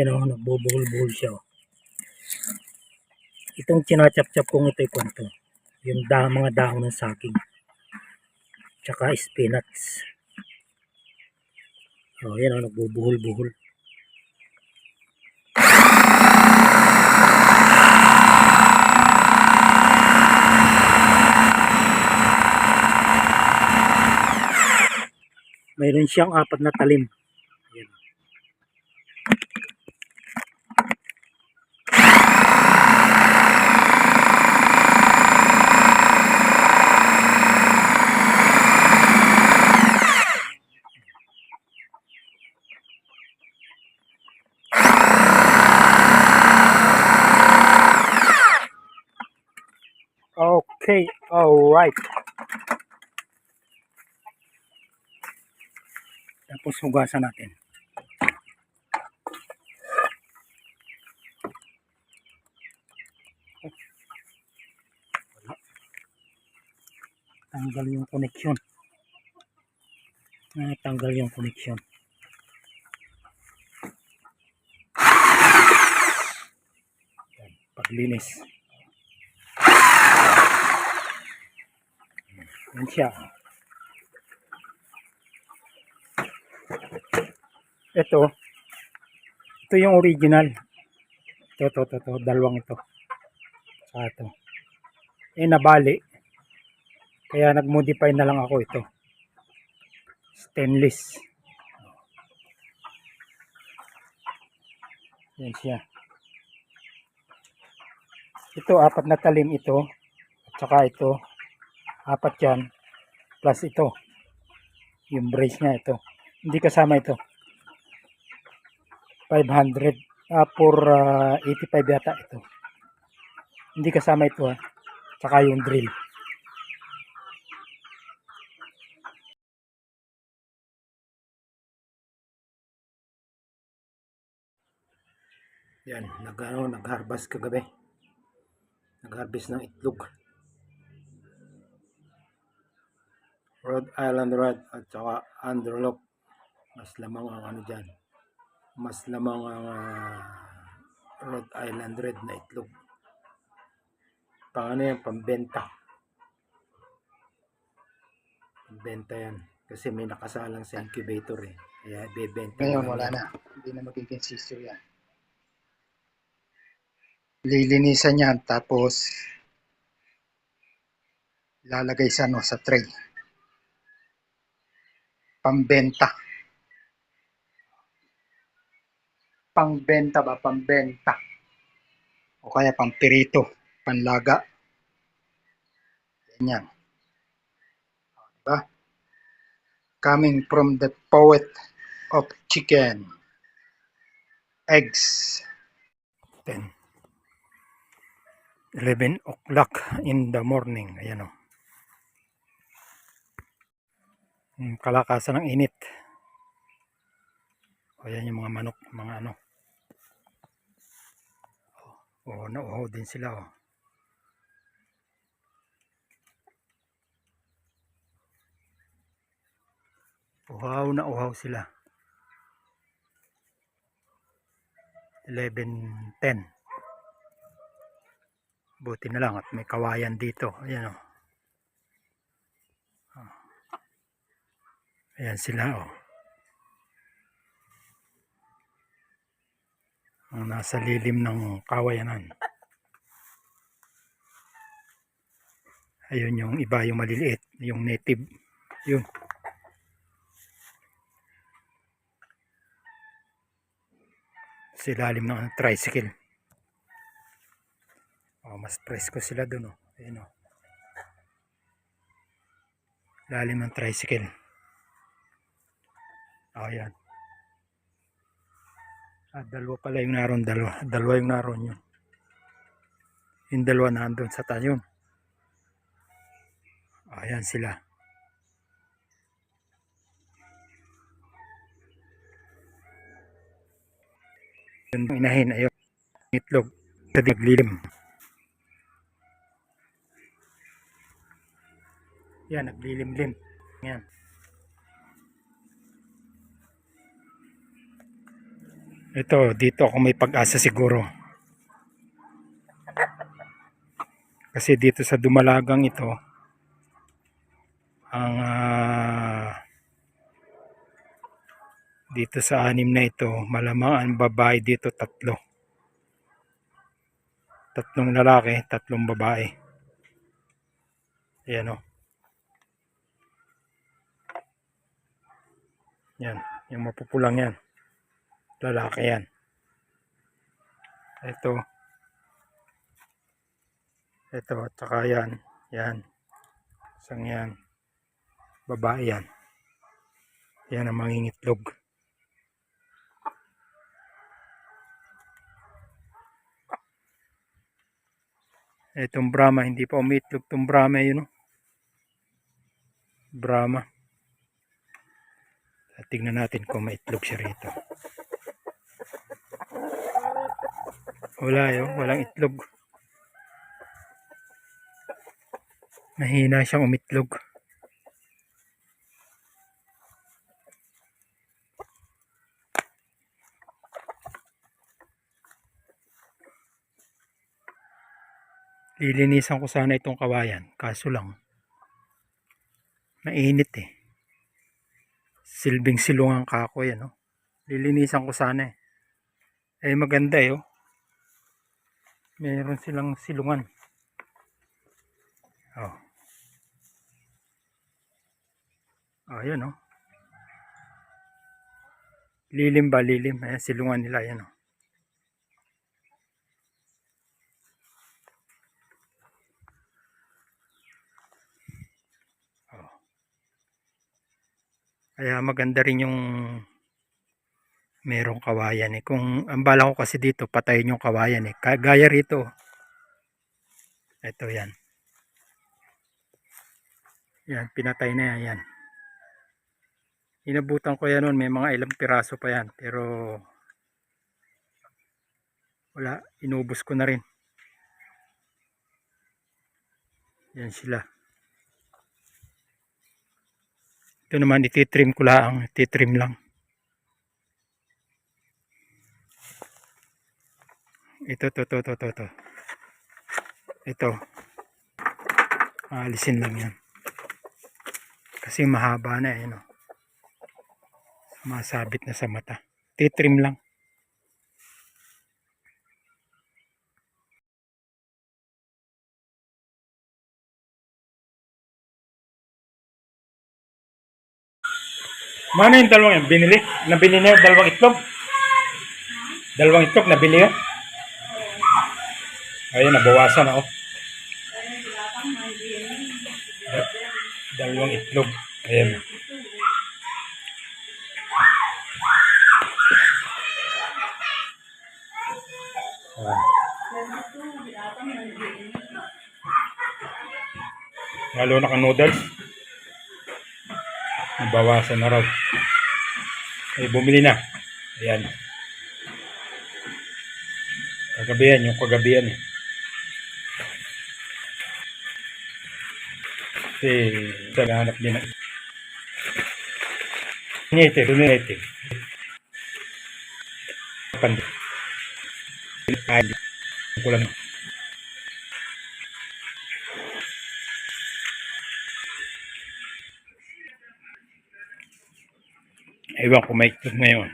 Ayan o, nagbubuhol-buhol siya o. Itong chinachap-chap kong ito, kwanto. Yung da, mga dahon ng saging. Tsaka spinach. O, ayan o, nagbubuhol-buhol. Mayroon siyang apat na talim. Ayan. Okay, all right. Tapos hugasan natin. Tanggal yung connection. Ah, tanggal yung connection. Paglinis. Yan siya. Ito. Ito yung original. Ito, ito, ito, ito. Dalawang ito. Sa ito. Eh, nabali. Kaya nag-modify na lang ako ito. Stainless. Yan siya. Ito, apat na talim ito. At saka ito. Apat yan. Plus ito. Yung brace niya ito. Hindi kasama ito. 500 ah, for ah, 85 yata ito. Hindi kasama ito ha. Tsaka yung drill. Yan, nag ano, nag-harvest kagabi. Nag-harvest ng itlog. Rhode Island Red at saka Underlock. Mas lamang ang ano dyan. Mas lamang ang ah, Rhode Island Red na itlog. Pang ano yan, pambenta. Pambenta yan. Kasi may nakasalang sa incubator eh. Kaya bebenta. Ngayon, wala na. Hindi na magiging sister yan. Lilinisan yan, tapos lalagay sa, ano, sa tray. Pambenta. Pangbenta ba? Pambenta. O kaya pampirito. Panlaga. Ganyan. O, Diba? Coming from the poet of chicken. Eggs. 10. 11 o'clock in the morning. Ayan o. Yung kalakasan ng init. O yan yung mga manok, mga ano. O, nauhaw din sila o. Uhaw na uhaw sila. 11.10 Buti na lang at may kawayan dito. Ayan o. Ayan sila o. Ang nasa lilim ng kawayanan. Ayun yung iba yung maliliit. Yung native. Yun. Sa ilalim ng tricycle. Oh, mas presko sila doon oh. Ayun oh. Lalim ng tricycle. Oh, yan. Ah, dalawa pala yung naroon, dalawa. Dalawa yung naroon yun. Yung dalawa nandun sa tayon. Ayan sila. Yun yung inahin, ayun. Itlog. Sa naglilim. Yan, naglilimlim. Yan. Ito, dito ako may pag-asa siguro. Kasi dito sa dumalagang ito, ang ah, dito sa anim na ito, malamang ang babae dito tatlo. Tatlong lalaki, tatlong babae. Ayan o. Yan, yung mapupulang yan. Lalaki yan. Ito. Ito, at saka yan. Yan. Isang yan. Babae yan. Yan ang mangingitlog. Itong Brahma, hindi pa umitlog itong Brahma yun. oh. Brahma. At tingnan natin kung maitlog siya rito. Wala yun, walang itlog. Mahina siyang umitlog. Lilinisan ko sana itong kawayan. Kaso lang, mainit eh. Silbing silungan ka ako yan. Oh. Lilinisan ko sana eh. Eh maganda eh. Oh. Meron silang silungan. Oh. Oh, yun oh. Lilim ba? Lilim. Ayan, silungan nila. Ayan oh. Oh. Kaya maganda rin yung merong kawayan eh. Kung ang bala ko kasi dito, patayin yung kawayan eh. Kagaya rito. Ito yan. Yan, pinatay na yan. yan. Inabutan ko yan noon, may mga ilang piraso pa yan. Pero wala, inubos ko na rin. Yan sila. Ito naman, ititrim ko lang. Ititrim lang. Ito, to, to, to, to, to. Ito. Aalisin lang yan. Kasi mahaba na eh, no? Masabit na sa mata. Titrim lang. Mana yung dalawang yan? Binili? Nabili na yung dalawang itlog? Dalawang itlog nabili yan? Ayun, nabawasan ako. Da- dalawang itlog. Ayan. Ah. Lalo na ka noodles. Nabawasan na raw. Ay, bumili na. Ayan. Kagabihan, yung kagabihan eh. Kasi naghahanap din ng Nete, runete. Pandi. Ay, ko lang. Ewan ko may ngayon.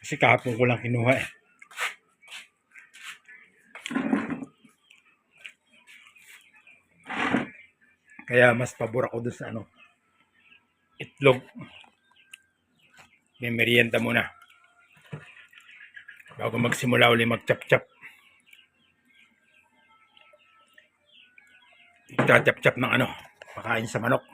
Kasi kahapon ko lang kinuha eh. Kaya mas pabor ako dun sa ano, itlog. May merienda muna. Bago magsimula uli mag-chap-chap. Chap-chap ng ano, pakain sa manok.